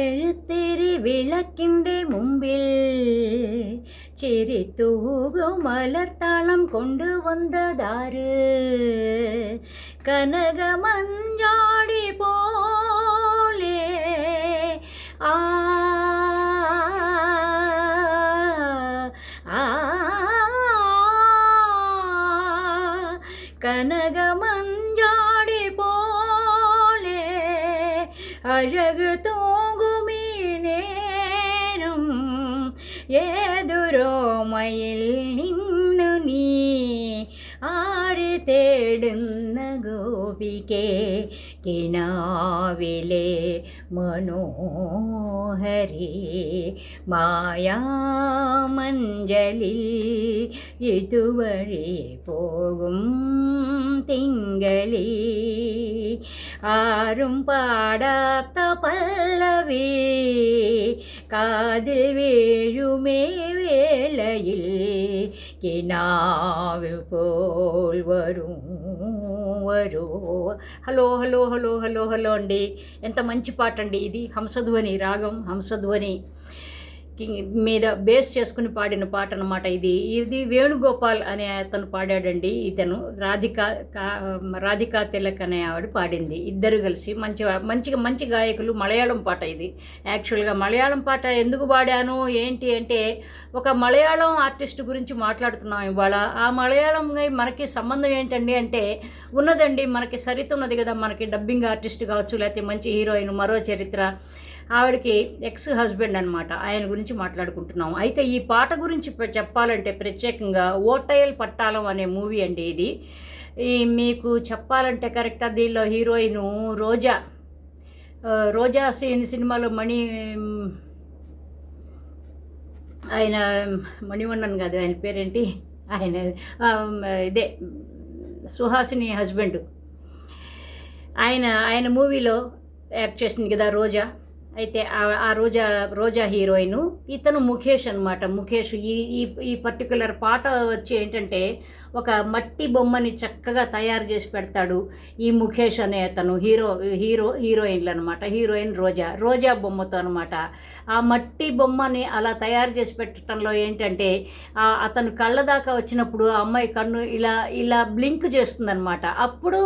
എഴുത്തിരി വിളക്കിൻ്റെ മുമ്പിൽ ചിരിത്തൂകും മലർത്താളം കൊണ്ടുവന്നതാര് കനകമഞ്ചാടി പോലെ ആ ആ കനകമഞ്ചാടി പോലെ അഴക് തൂങ്ങുമീ ഏതൊരോമയിൽ നിന്നു നീ ആര് തേടുന്ന ഗോപികെ? കിനാവിലെ മനോഹരി മായാമഞ്ചലിൽ ഇതുവഴി പോകും തിങ്കളി ആരും പാടാത്ത പല്ലവി കാതിൽ വീഴുമേ വേളയിൽ કિનાવ પોલ వరు hello hello hello hello hello అండి ఎంత మంచి పాట అండి ఇది హంసధ్వని రాగం హంసధ్వని మీద బేస్ చేసుకుని పాడిన పాట అనమాట ఇది. ఇది వేణుగోపాల్ అనే అతను పాడాడండి ఇతను. రాధికా కా- రాధికా తిలక్ అనే ఆవిడ పాడింది. ఇద్దరు కలిసి మంచి మంచిగా మంచి గాయకులు. మలయాళం పాట ఇది. యాక్చువల్గా మలయాళం పాట ఎందుకు పాడాను? ఏంటి అంటే ఒక మలయాళం ఆర్టిస్ట్ గురించి మాట్లాడుతున్నాం ఇవాళ. ఆ మలయాళం మనకి సంబంధం ఏంటండి అంటే ఉన్నదండి మనకి సరిత ఉన్నది కదా. మనకి డబ్బింగ్ ఆర్టిస్ట్ కావచ్చు లేకపోతే మంచి హీరోయిన్ మరో చరిత్ర. ఆవిడకి ఎక్స్ హస్బెండ్ అనమాట ఆయన గురించి మాట్లాడుకుంటున్నాం అయితే ఈ పాట గురించి చెప్పాలంటే ప్రత్యేకంగా ఓటైల్ పట్టాలం అనే మూవీ అండి ఇది. ఈ మీకు చెప్పాలంటే కరెక్ట్గా దీనిలో హీరోయిన్ రోజా. రోజా సీన్ సినిమాలో మణి ఆయన మణివన్నన్ కాదు ఆయన పేరేంటి? ఆయన ఇదే సుహాసిని హస్బెండ్. ఆయన ఆయన మూవీలో యాక్ట్ చేసింది కదా రోజా. అయితే ఆ- రోజా రోజా హీరోయిన్ ఇతను ముఖేష్ అనమాట ముఖేష్ ఈ ఈ ఈ పర్టికులర్ పాట వచ్చి ఏంటంటే ఒక మట్టి బొమ్మని చక్కగా తయారు చేసి పెడతాడు ఈ ముఖేష్ అనే అతను హీరో హీరో హీరోయిన్లు అనమాట హీరోయిన్ రోజా రోజా బొమ్మతో అనమాట ఆ మట్టి బొమ్మని అలా తయారు చేసి పెట్టడంలో ఏంటంటే అతను కళ్ళ దాకా వచ్చినప్పుడు ఆ అమ్మాయి కన్ను ఇలా ఇలా బ్లింక్ చేస్తుందనమాట అప్పుడు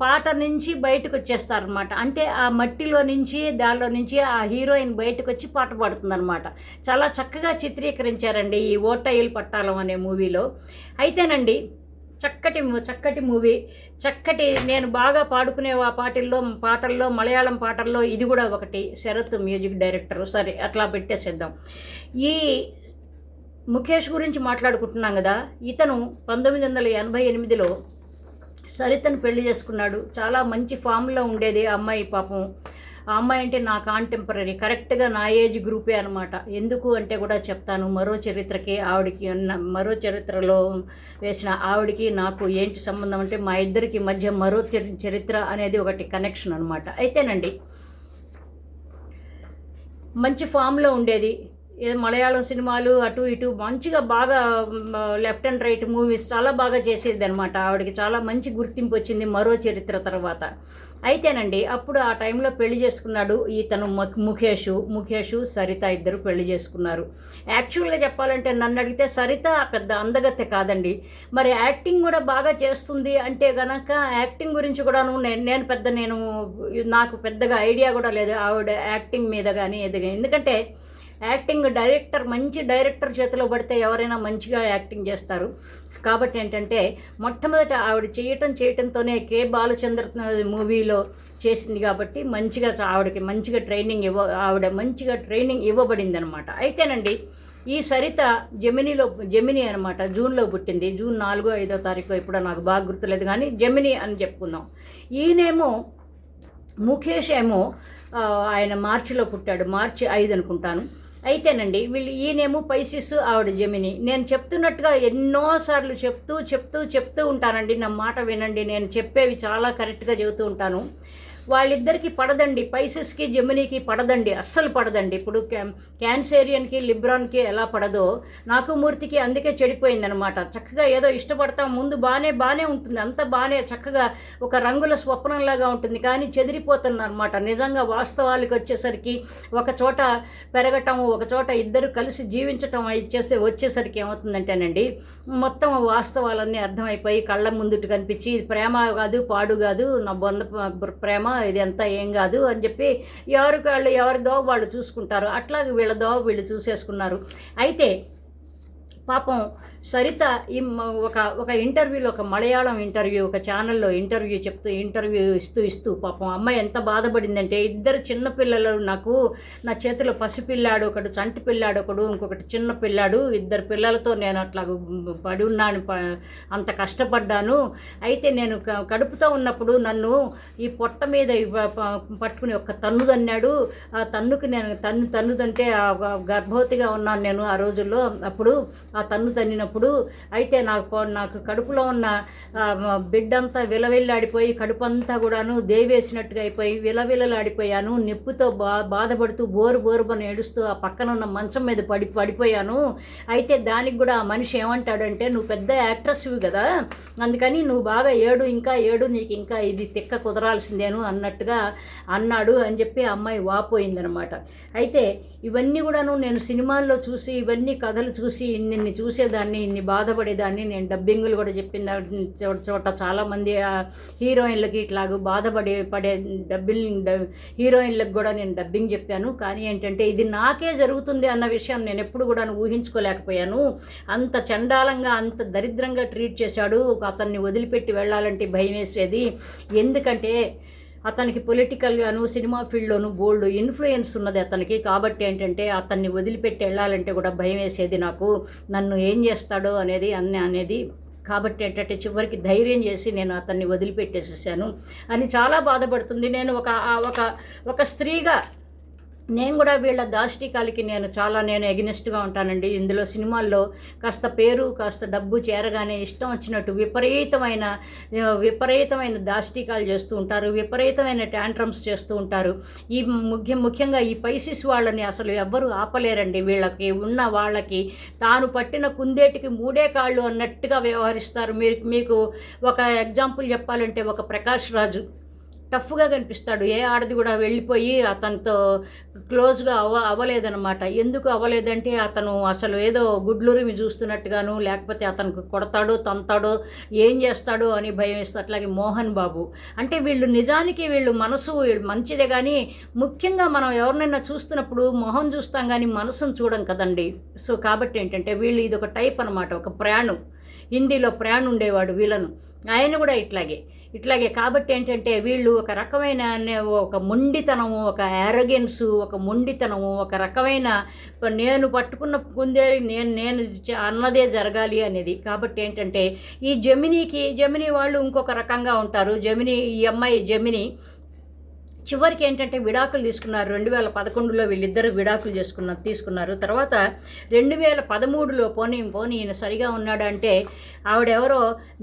పాట నుంచి బయటకు వచ్చేస్తారనమాట అంటే ఆ మట్టిలో నుంచి దానిలో నుంచి ఆ హీరోయిన్ బయటకు వచ్చి పాట పాడుతుందన్నమాట. చాలా చక్కగా చిత్రీకరించారండి ఈ ఓటైల్ పట్టాలం అనే మూవీలో. అయితేనండి చక్కటి చక్కటి మూవీ. చక్కటి నేను బాగా పాడుకునే ఆ పాటల్లో పాటల్లో మలయాళం పాటల్లో ఇది కూడా ఒకటి. Sharath music director. సరే అట్లా పెట్టేసేద్దాం. ఈ ముఖేష్ గురించి మాట్లాడుకుంటున్నాం కదా ఇతను పంతొమ్మిది వందల ఎనభై ఎనిమిదిలో సరితను పెళ్ళి చేసుకున్నాడు. చాలా మంచి ఫామ్లో ఉండేది ఆ అమ్మాయి పాపం. ఆ అమ్మాయి అంటే నా కాంటెంపరీ కరెక్ట్గా నా ఏజ్ గ్రూపే అనమాట ఎందుకు అంటే కూడా చెప్తాను మరో చరిత్రకి ఆవిడకి ఉన్న మరో చరిత్రలో వేసిన ఆవిడకి నాకు ఏంటి సంబంధం అంటే మా ఇద్దరికి మధ్య మరో చరి- చరిత్ర అనేది ఒకటి కనెక్షన్ అనమాట అయితేనండి మంచి ఫామ్లో ఉండేది. ఏదో మలయాళం సినిమాలు అటు ఇటు మంచిగా బాగా లెఫ్ట్ అండ్ రైట్ మూవీస్ చాలా బాగా చేసేది అనమాట ఆవిడకి చాలా మంచి గుర్తింపు వచ్చింది మరో చరిత్ర తర్వాత. అయితేనండి అప్పుడు ఆ టైంలో పెళ్ళి చేసుకున్నాడు ఇతను ముఖేషు ముఖేష్. ముఖేష్ సరిత ఇద్దరు పెళ్ళి చేసుకున్నారు. యాక్చువల్గా చెప్పాలంటే నన్ను అడిగితే సరిత పెద్ద అందగత్తె కాదండి. మరి యాక్టింగ్ కూడా బాగా చేస్తుంది అంటే గనక యాక్టింగ్ గురించి కూడాను నేను నేను పెద్ద నేను నాకు పెద్దగా ఐడియా కూడా లేదు ఆవిడ యాక్టింగ్ మీద కానీ ఏది కానీ ఎందుకంటే యాక్టింగ్ డైరెక్టర్ మంచి డైరెక్టర్ చేతిలో పడితే ఎవరైనా మంచిగా యాక్టింగ్ చేస్తారు. కాబట్టి ఏంటంటే మొట్టమొదట ఆవిడ చేయటం చేయటంతోనే కే. బాలచంద్ర మూవీలో చేసింది కాబట్టి మంచిగా ఆవిడకి మంచిగా ట్రైనింగ్ ఇవ్వ ఆవిడ మంచిగా ట్రైనింగ్ ఇవ్వబడింది అనమాట అయితేనండి ఈ సరిత జెమినీలో జమిని అనమాట జూన్లో పుట్టింది. జూన్ నాలుగో ఐదో తారీఖు ఇప్పుడు నాకు బాగా గుర్తులేదు కానీ జమిని అని చెప్పుకుందాం. ఈయనేమో ముఖేష్ ఏమో ఆయన మార్చిలో పుట్టాడు. మార్చి ఐదు అనుకుంటాను. అయితేనండి వీళ్ళు ఈయనేమో పైసిస్ ఆవిడ జమిని. నేను చెప్తున్నట్టుగా ఎన్నోసార్లు చెప్తూ చెప్తూ చెప్తూ ఉంటానండి. నా మాట వినండి. నేను చెప్పేవి చాలా కరెక్ట్గా చెబుతూ ఉంటాను. వాళ్ళిద్దరికి పడదండి పైసెస్కి జెమినీకి పడదండి అస్సలు పడదండి. ఇప్పుడు క్యా క్యాన్సేరియన్కి లిబ్రాన్కి ఎలా పడదో నాకు మూర్తికి అందుకే చెడిపోయిందనమాట. చక్కగా ఏదో ఇష్టపడతాం ముందు బాగానే బాగానే ఉంటుంది అంత బాగానే చక్కగా ఒక రంగుల స్వప్నంలాగా ఉంటుంది కానీ చెదిరిపోతుంది అనమాట నిజంగా వాస్తవాలకు వచ్చేసరికి ఒక చోట పెరగటం ఒక చోట ఇద్దరు కలిసి జీవించటం ఇచ్చేసి వచ్చేసరికి ఏమవుతుందంటేనండి మొత్తం వాస్తవాలన్నీ అర్థమైపోయి కళ్ళ ముందుట కనిపించి ఇది ప్రేమ కాదు పాడు కాదు నా బొంద ప- ప్రేమ ఇది ఏం కాదు అని చెప్పి ఎవరికి వాళ్ళు ఎవరి దోవ వాళ్ళు చూసుకుంటారు. అట్లాగే వీళ్ళ దోవ వీళ్ళు చూసేసుకున్నారు. అయితే పాపం సరిత ఈ ఒక ఒక ఇంటర్వ్యూలో ఒక మలయాళం ఇంటర్వ్యూ ఒక ఛానల్లో ఇంటర్వ్యూ చెప్తూ ఇంటర్వ్యూ ఇస్తూ ఇస్తూ పాపం అమ్మాయి ఎంత బాధపడిందంటే ఇద్దరు చిన్న పిల్లలు నాకు నా చేతిలో పసిపిల్లాడు ఒకడు చంటి పిల్లాడు ఒకడు ఇంకొకటి చిన్న పిల్లాడు ఇద్దరు పిల్లలతో నేను అట్లా పడి ఉన్నాను ప- అంత కష్టపడ్డాను. అయితే నేను కడుపుతో ఉన్నప్పుడు నన్ను ఈ పొట్ట మీద పట్టుకుని ఒక తన్ను తన్నాడు. ఆ తన్నుకి నేను తన్ను తన్నుదంటే ఆ గర్భవతిగా ఉన్నాను నేను ఆ రోజుల్లో. అప్పుడు ఆ తన్ను తన్నినప్పుడు అయితే నాకు నాకు కడుపులో ఉన్న బిడ్డంతా విలవిల్లాడిపోయి కడుపు అంతా కూడాను దేవేసినట్టుగా అయిపోయి విలవిలలాడిపోయాను నిప్పుతో బా బాధపడుతూ బోరు బోరుబని ఏడుస్తూ ఆ పక్కన ఉన్న మంచం మీద పడి పడిపోయాను. అయితే దానికి కూడా ఆ మనిషి ఏమంటాడంటే నువ్వు పెద్ద యాక్ట్రెస్వి కదా అందుకని నువ్వు బాగా ఏడు ఇంకా ఏడు నీకు ఇంకా ఇది తిక్క కుదరాల్సిందేను అన్నట్టుగా అన్నాడు అని చెప్పి అమ్మాయి వాపోయిందనమాట. అయితే ఇవన్నీ కూడాను నేను సినిమాల్లో చూసి ఇవన్నీ కథలు చూసి నిన్ను చూసేదాన్ని ఇన్ని బాధపడేదాన్ని. నేను డబ్బింగులు కూడా చెప్పిన చోట చోట చాలామంది హీరోయిన్లకి ఇట్లాగ బాధపడే పడే డబ్బింగ్ హీరోయిన్లకు కూడా నేను డబ్బింగ్ చెప్పాను. కానీ ఏంటంటే ఇది నాకే జరుగుతుంది అన్న విషయం నేను ఎప్పుడు కూడా ఊహించుకోలేకపోయాను. అంత చండాలంగా అంత దరిద్రంగా ట్రీట్ చేశాడు. అతన్ని వదిలిపెట్టి వెళ్ళాలంటే భయం వేసేది. ఎందుకంటే అతనికి పొలిటికల్గాను సినిమా ఫీల్డ్లోను బోల్డ్ ఇన్ఫ్లుయెన్స్ ఉన్నది అతనికి. కాబట్టి ఏంటంటే అతన్ని వదిలిపెట్టి వెళ్ళాలంటే కూడా భయం వేసేది నాకు. నన్ను ఏం చేస్తాడో అనేది అన్ని అనేది. కాబట్టి ఏంటంటే చివరికి ధైర్యం చేసి నేను అతన్ని వదిలిపెట్టేసేసాను. అని చాలా బాధపడుతుంది. నేను ఒక ఒక ఒక స్త్రీగా నేను కూడా వీళ్ళ దాష్టికాలకి నేను చాలా నేను ఎగ్నెస్ట్గా ఉంటానండి. ఇందులో సినిమాల్లో కాస్త పేరు కాస్త డబ్బు చేరగానే ఇష్టం వచ్చినట్టు విపరీతమైన విపరీతమైన దాష్టికాలు చేస్తూ ఉంటారు విపరీతమైన ట్యాంట్రమ్స్ చేస్తూ ఉంటారు. ఈ ముఖ్య ముఖ్యంగా ఈ పైసిస్ వాళ్ళని అసలు ఎవ్వరూ ఆపలేరండి. వీళ్ళకి ఉన్న వాళ్ళకి తాను పట్టిన కుందేటికి మూడే కాళ్ళు అన్నట్టుగా వ్యవహరిస్తారు. మీరు మీకు ఒక ఎగ్జాంపుల్ చెప్పాలంటే ఒక ప్రకాష్ రాజు. టఫ్గా కనిపిస్తాడు. ఏ ఆడది కూడా వెళ్ళిపోయి అతనితో క్లోజ్గా అవ అవ్వలేదనమాట ఎందుకు అవ్వలేదంటే అతను అసలు ఏదో గుడ్లూరిమి చూస్తున్నట్టుగాను లేకపోతే అతనికి కొడతాడో తంతాడో ఏం చేస్తాడో అని భయం వేస్తుంది. అట్లాగే మోహన్ బాబు. అంటే వీళ్ళు నిజానికి వీళ్ళు మనసు మంచిదే కానీ ముఖ్యంగా మనం ఎవరినైనా చూస్తున్నప్పుడు మొహం చూస్తాం కానీ మనసును చూడం కదండి. సో కాబట్టి ఏంటంటే వీళ్ళు ఇది ఒక టైప్ అనమాట ఒక ప్రాణు. హిందీలో ప్రాణ్ ఉండేవాడు వీళ్ళను. ఆయన కూడా ఇట్లాగే. ఇట్లాగే కాబట్టి ఏంటంటే వీళ్ళు ఒక రకమైన ఒక మొండితనము ఒక యారగెన్సు ఒక మొండితనము ఒక రకమైన నేను పట్టుకున్న కుందే నేను నేను అన్నదే జరగాలి అనేది. కాబట్టి ఏంటంటే ఈ జమినీకి జమినీ వాళ్ళు ఇంకొక రకంగా ఉంటారు. జమినీ ఈ అమ్మాయి జమినీ చివరికి ఏంటంటే విడాకులు తీసుకున్నారు. రెండు వేల పదకొండులో వీళ్ళిద్దరు విడాకులు చేసుకున్న తీసుకున్నారు. తర్వాత రెండు వేల పదమూడులో పోనీ పోనీ ఈయన సరిగా ఉన్నాడంటే ఆవిడెవరో?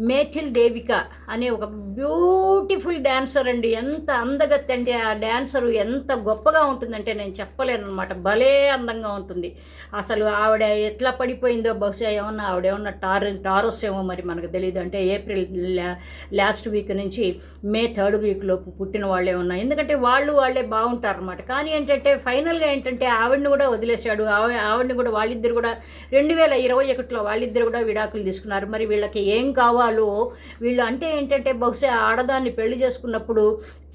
మేథిల్ దేవిక. అనే ఒక బ్యూటిఫుల్ డ్యాన్సర్ అండి. ఎంత అందగత్తి అంటే ఆ డ్యాన్సరు ఎంత గొప్పగా ఉంటుందంటే నేను చెప్పలేను అనమాట భలే అందంగా ఉంటుంది. అసలు ఆవిడ ఎట్లా పడిపోయిందో బహుశా ఏమన్నా ఆవిడ ఏమన్నా టార్ టారస్ ఏమో మరి మనకు తెలియదు అంటే ఏప్రిల్ లా- లాస్ట్ వీక్ నుంచి మే థర్డ్ వీక్లో పుట్టిన వాళ్ళే ఉన్నాయి ఎందుకంటే వాళ్ళు వాళ్ళే బాగుంటారు అనమాట కానీ ఏంటంటే ఫైనల్గా ఏంటంటే ఆవిడని కూడా వదిలేశాడు. ఆవి ఆవిడని కూడా వాళ్ళిద్దరు కూడా రెండు వేల ఇరవై ఒకటిలో వాళ్ళిద్దరు కూడా విడాకులు తీసుకున్నారు. మరి వీళ్ళకి ఏం కావాలో వీళ్ళు అంటే ఏంటంటే బహుశా ఆడదాన్ని పెళ్ళి చేసుకున్నప్పుడు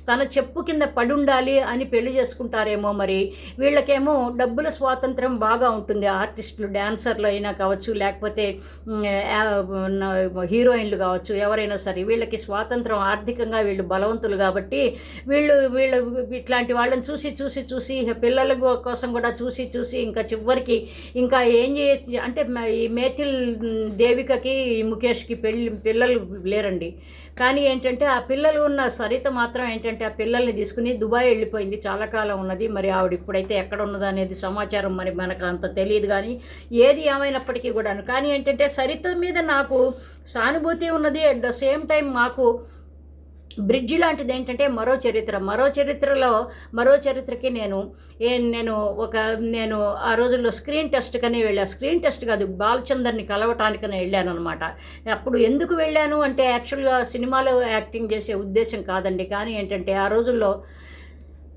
తన చెప్పు కింద పడి ఉండాలి అని పెళ్ళి చేసుకుంటారేమో మరి. వీళ్ళకేమో డబ్బుల స్వాతంత్రం బాగా ఉంటుంది. ఆర్టిస్టులు డ్యాన్సర్లు అయినా కావచ్చు లేకపోతే హీరోయిన్లు కావచ్చు ఎవరైనా సరే వీళ్ళకి స్వాతంత్రం ఆర్థికంగా వీళ్ళు బలవంతులు కాబట్టి వీళ్ళు వీళ్ళు ఇట్లాంటి వాళ్ళని చూసి చూసి చూసి పిల్లల కోసం కూడా చూసి చూసి ఇంకా చివరికి ఇంకా ఏం చేసి అంటే ఈ మేథిల్ దేవికకి ముఖేష్కి పెళ్ళి పిల్లలు లేరండి. కానీ ఏంటంటే ఆ పిల్లలు ఉన్న సరిత మాత్రం ఏంటంటే ఆ పిల్లల్ని తీసుకుని దుబాయ్ వెళ్ళిపోయింది. చాలా కాలం ఉన్నది. మరి ఆవిడ ఇప్పుడైతే ఎక్కడ ఉన్నదో అనేది సమాచారం మరి మనకు అంత తెలియదు కానీ ఏది ఏమైనప్పటికీ కూడాను. కానీ ఏంటంటే సరిత మీద నాకు సానుభూతి ఉన్నది. అట్ ద సేమ్ టైం మాకు బ్రిడ్జ్ లాంటిది ఏంటంటే మరో చరిత్ర. మరో చరిత్రలో మరో చరిత్రకి నేను ఏ నేను ఒక నేను ఆ రోజుల్లో స్క్రీన్ టెస్ట్కనే వెళ్ళాను స్క్రీన్ టెస్ట్ కాదు బాలచందర్ని కలవటానికని వెళ్ళాను అనమాట అప్పుడు ఎందుకు వెళ్ళాను అంటే యాక్చువల్గా సినిమాలో యాక్టింగ్ చేసే ఉద్దేశం కాదండి. కానీ ఏంటంటే ఆ రోజుల్లో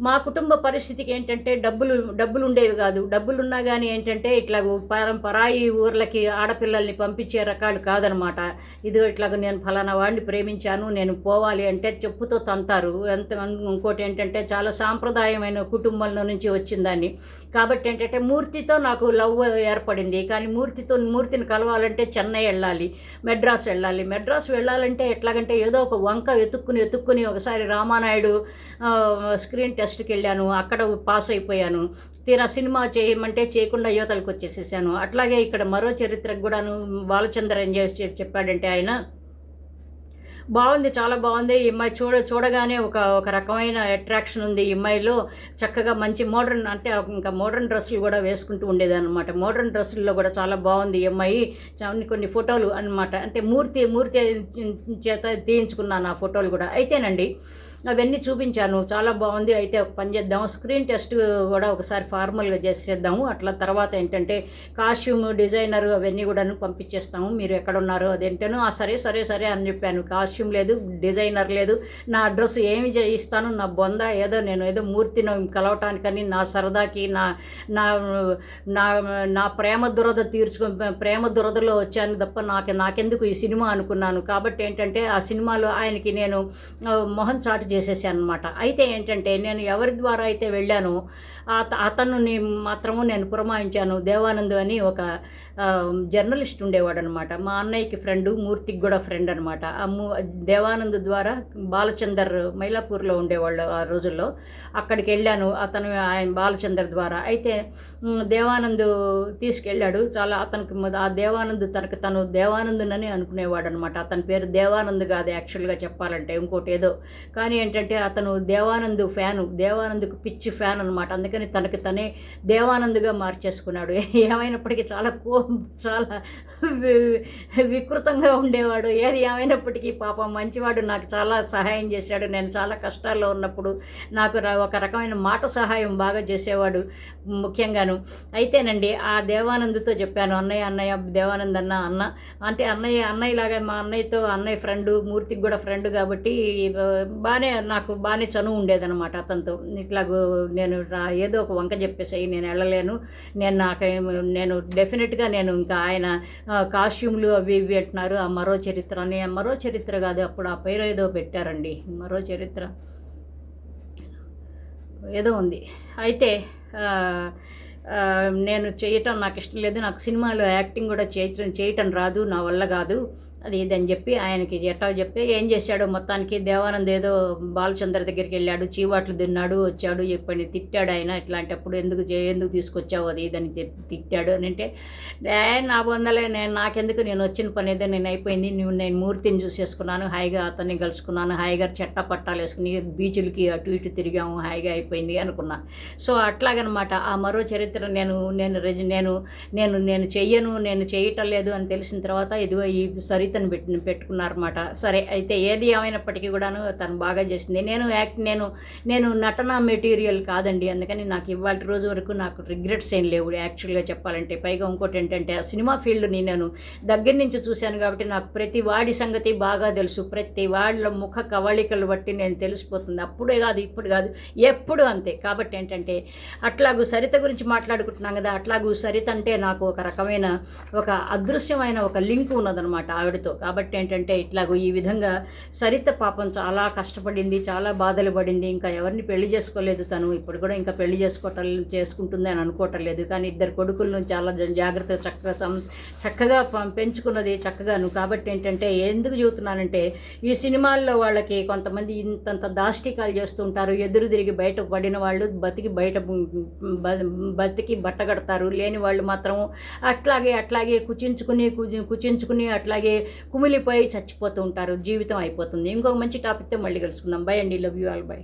మా కుటుంబ పరిస్థితికి ఏంటంటే డబ్బులు డబ్బులు ఉండేవి కాదు. డబ్బులు ఉన్నా కానీ ఏంటంటే ఇట్లా పరం పరాయి ఊర్లకి ఆడపిల్లల్ని పంపించే రకాలు కాదనమాట. ఇది ఇట్లాగ నేను ఫలానా వాడిని ప్రేమించాను నేను పోవాలి అంటే చెప్పుతో తంతారు. ఎంత ఇంకోటి ఏంటంటే చాలా సాంప్రదాయమైన కుటుంబంలో నుంచి వచ్చిందాన్ని కాబట్టి ఏంటంటే మూర్తితో నాకు లవ్ ఏర్పడింది. కానీ మూర్తితో మూర్తిని కలవాలంటే చెన్నై వెళ్ళాలి మెడ్రాస్ వెళ్ళాలి. మెడ్రాస్ వెళ్ళాలంటే ఎట్లాగంటే ఏదో ఒక వంక వెతుక్కుని వెతుక్కుని ఒకసారి రామానాయుడు స్క్రీన్ టెస్ట్ టెస్ట్కి వెళ్ళాను అక్కడ పాస్ అయిపోయాను. తీరా సినిమా చేయమంటే చేయకుండా యువతలకు వచ్చేసేసాను. అట్లాగే ఇక్కడ మరో చరిత్రకు కూడాను బాలచంద్ర ఏం చేసి చెప్పాడంటే ఆయన బాగుంది చాలా బాగుంది. ఈ అమ్మాయి చూడ చూడగానే ఒక ఒక రకమైన అట్రాక్షన్ ఉంది. ఈ అమ్మాయిలో చక్కగా మంచి మోడర్న్ అంటే ఇంకా మోడర్న్ డ్రెస్సులు కూడా వేసుకుంటూ ఉండేదన్నమాట. మోడర్న్ డ్రెస్సుల్లో కూడా చాలా బాగుంది ఈ అమ్మాయి. కొన్ని కొన్ని ఫోటోలు అన్నమాట. అంటే మూర్తి మూర్తి చేత తీయించుకున్నాను ఆ ఫోటోలు కూడా. అయితేనండి అవన్నీ చూపించాను. చాలా బాగుంది. అయితే ఒక పని చేద్దాము స్క్రీన్ టెస్ట్ కూడా ఒకసారి ఫార్మల్గా చేసేద్దాము. అట్లా తర్వాత ఏంటంటే కాస్ట్యూమ్ డిజైనర్ అవన్నీ కూడాను పంపించేస్తాము. మీరు ఎక్కడ ఉన్నారో అదేంటనో ఆ సరే సరే సరే అని చెప్పాను. కాస్ట్యూమ్ లేదు డిజైనర్ లేదు. నా అడ్రస్ ఏమి చేయిస్తాను నా బొంద ఏదో నేను ఏదో మూర్తిని కలవటానికని నా సరదాకి నా నా నా నా ప్రేమ దురద తీర్చుకు ప్రేమ దురదలో వచ్చాను తప్ప నాకు నాకెందుకు ఈ సినిమా అనుకున్నాను. కాబట్టి ఏంటంటే ఆ సినిమాలో ఆయనకి నేను మొహం చాటి చేసేసాను అనమాట అయితే ఏంటంటే నేను ఎవరి ద్వారా అయితే వెళ్ళానో అత అతను మాత్రము నేను పురమాయించాను దేవానంద్ అని ఒక జర్నలిస్ట్ ఉండేవాడు అనమాట మా అన్నయ్యకి ఫ్రెండ్ మూర్తికి కూడా ఫ్రెండ్ అనమాట. ఆ మూ దేవానంద్ ద్వారా బాలచందర్ మైలాపూర్లో ఉండేవాళ్ళు ఆ రోజుల్లో. అక్కడికి వెళ్ళాను. అతను ఆయన బాలచందర్ ద్వారా. అయితే దేవానంద్ తీసుకెళ్ళాడు. చాలా అతనికి ఆ దేవానంద్ తనకు తను దేవానందునని అనుకునేవాడు అనమాట అతని పేరు దేవానంద్ కాదు యాక్చువల్గా చెప్పాలంటే. ఇంకోటి ఏదో. కానీ ఏంటంటే అతను దేవానంద్ ఫ్యాను. దేవానంద్కు పిచ్చి ఫ్యాన్ అనమాట. అందుకని తనకి తనే దేవానంద్గా మార్చేసుకున్నాడు. ఏమైనప్పటికీ చాలా కో చాలా వికృతంగా ఉండేవాడు. ఏది ఏమైనప్పటికీ పాపం మంచివాడు నాకు చాలా సహాయం చేశాడు. నేను చాలా కష్టాల్లో ఉన్నప్పుడు నాకు ర- ఒక రకమైన మాట సహాయం బాగా చేసేవాడు ముఖ్యంగాను. అయితేనండి ఆ దేవానందతో చెప్పాను అన్నయ్య అన్నయ్య దేవానంద్ అన్న. అన్న అంటే అన్నయ్య అన్నయ్య లాగా మా అన్నయ్యతో అన్నయ్య ఫ్రెండ్ మూర్తికి కూడా ఫ్రెండ్ కాబట్టి బాగానే నాకు బాగానే చనువు ఉండేదన్నమాట అతనితో. ఇట్లాగూ నేను ఏదో ఒక వంక చెప్పేసాయి నేను వెళ్ళలేను. నేను నాకు నేను డెఫినెట్గా నేను నేను ఇంకా ఆయన కాస్ట్యూమ్లు అవి ఇవి అంటున్నారు. ఆ మరో చరిత్ర. అని మరో చరిత్ర కాదు అప్పుడు ఆ పేరు ఏదో పెట్టారండి. మరో చరిత్ర. ఏదో ఉంది. అయితే నేను చేయటం నాకు ఇష్టం లేదు. నాకు సినిమాలో యాక్టింగ్ కూడా చేయటం చేయటం రాదు. నా వల్ల కాదు. అది ఇది అని చెప్పి ఆయనకి ఎట్లా చెప్తే ఏం చేశాడు మొత్తానికి దేవానంద్ ఏదో బాలచంద్ర దగ్గరికి వెళ్ళాడు చీవాట్లు తిన్నాడు వచ్చాడు చెప్పండి తిట్టాడు ఆయన ఇట్లాంటప్పుడు ఎందుకు ఎందుకు తీసుకొచ్చావు అది ఇదని చెప్పి తిట్టాడు అని అంటే "ఏ, నా బొందలే నేను నాకెందుకు నేను వచ్చిన పని ఏదో నేను అయిపోయింది నువ్వు నేను మూర్తిని చూసేసుకున్నాను హాయిగా అతన్ని కలుసుకున్నాను హాయిగా చెట్ట పట్టాలు వేసుకుని బీచ్లకి అటు ఇటు తిరిగాము హాయిగా అయిపోయింది అనుకున్నా. సో అట్లాగనమాట ఆ మరో చరిత్ర నేను నేను నేను నేను నేను చెయ్యను నేను చేయటం లేదు అని తెలిసిన తర్వాత ఇదిగో ఈ సరి సరితను పెట్టి పెట్టుకున్నారన్నమాట. సరే అయితే ఏది ఏమైనప్పటికీ కూడాను తను బాగా చేసింది. నేను యాక్ట్ నేను నేను నటన మెటీరియల్ కాదండి. అందుకని నాకు ఇవాళ రోజు వరకు నాకు రిగ్రెట్స్ ఏం లేవు. యాక్చువల్గా చెప్పాలంటే పైగా ఇంకోటి ఏంటంటే ఆ సినిమా ఫీల్డ్ని నేను దగ్గర నుంచి చూశాను కాబట్టి నాకు ప్రతి వాడి సంగతి బాగా తెలుసు. ప్రతి వాళ్ళ ముఖ కవళికలు బట్టి నేను తెలిసిపోతుంది. అప్పుడే కాదు ఇప్పుడు కాదు ఎప్పుడు అంతే. కాబట్టి ఏంటంటే అట్లాగూ సరిత గురించి మాట్లాడుకుంటున్నాం కదా అట్లాగూ సరిత అంటే నాకు ఒక రకమైన ఒక అదృశ్యమైన ఒక లింక్ ఉన్నదనమాట ఆవిడ ఆవిడతో కాబట్టి ఏంటంటే ఇట్లాగో ఈ విధంగా సరిత పాపం చాలా కష్టపడింది చాలా బాధలు పడింది. ఇంకా ఎవరిని పెళ్ళి చేసుకోలేదు తను. ఇప్పుడు కూడా ఇంకా పెళ్ళి చేసుకోవటం చేసుకుంటుంది అని అనుకోవటం లేదు. కానీ ఇద్దరు కొడుకులను చాలా జాగ్రత్త జాగ్రత్తగా చక్కగా సం చక్కగా ప- పెంచుకున్నది చక్కగాను. కాబట్టి ఏంటంటే ఎందుకు చూస్తున్నానంటే ఈ సినిమాల్లో వాళ్ళకి కొంతమంది ఇంతంత దాష్టికాలు చేస్తుంటారు ఎదురు తిరిగి బయట పడిన వాళ్ళు బతికి బయట బ- బతికి బట్ట కడతారు. లేని వాళ్ళు మాత్రం అట్లాగే అట్లాగే కుచించుకుని కుచించుకుని అట్లాగే కుమిలిపోయి చచ్చిపోతూ ఉంటారు. జీవితం అయిపోతుంది. ఇంకొక మంచి టాపిక్తో మళ్ళీ కలుసుకుందాం. బై అండి. Love you all by